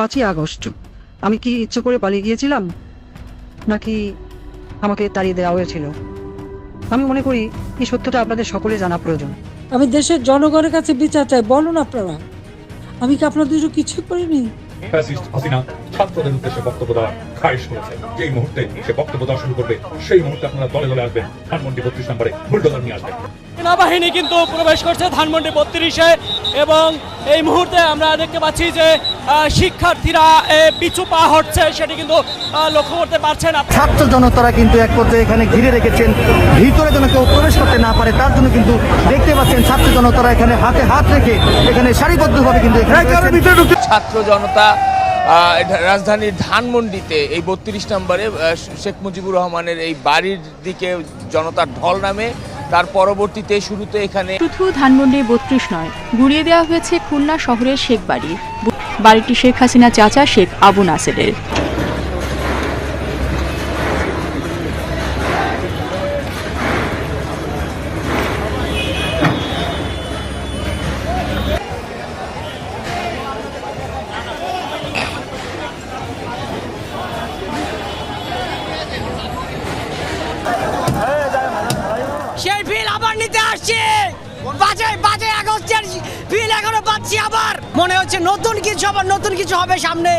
পাঁচই আগস্ট। আমি কি ইচ্ছে করে পালিয়ে গিয়েছিলাম? নাকি আমাকে তাড়িয়ে দেওয়া হয়েছিল? আমি মনে করি এই সত্যটা আপনাদের সকলে জানা প্রয়োজন। আমি দেশের জনগণের কাছে বিচার চাই বলুন আপনারা। আমি কি আপনাদের কিছু করিনি? ফ্যাসিস্ট হাসিনা ছাত্রদের উদ্দেশ্যে বক্তব্য দেওয়ার খারিজ করেছে। যেই মুহূর্তে সে বক্তব্য দেওয়া শুরু করবে সেই মুহূর্তে আপনারা দলে দলে আসবেন। ধানমন্ডি বত্রিশ নম্বরে বুলডোজার নিয়ে আসবেন। সেনাবাহিনী কিন্তু প্রবেশ করছে ধানমন্ডি বত্রিশে এবং এই মুহূর্তে আমরা দেখতে পাচ্ছি যে শিক্ষার্থীরা পিছু পা হচ্ছে সেটি কিন্তু লক্ষ্য করতে পারছেন। ছাত্র জনতারা কিন্তু এক পর্যায়ে এখানে ঘিরে রেখেছেন ভিতরে যেন কেউ প্রবেশ করতে না পারে তার জন্য কিন্তু দেখতে পাচ্ছেন ছাত্র জনতারা এখানে হাতে হাত রেখে এখানে সারিবদ্ধভাবে কিন্তু ছাত্র জনতা রাজধানীর ধানমন্ডিতে এই বত্রিশ নম্বরে শেখ মুজিবুর রহমানের এই বাড়ির দিকে জনতার ঢল নামে তার পরবর্তীতে শুরুতে এখানে শুধু ধানমন্ডির বত্রিশ নয়, গুড়িয়ে দেওয়া হয়েছে খুলনা শহরের শেখ বাড়ি বাড়িটি শেখ হাসিনা চাচা শেখ আবু নাসেরের। সেই ফিল আবার নিতে আসছি। বাজে বাজে আগস্টের ফিল এখনও পাচ্ছি আবার। মনে হচ্ছে নতুন কিছু, আবার নতুন কিছু হবে সামনে।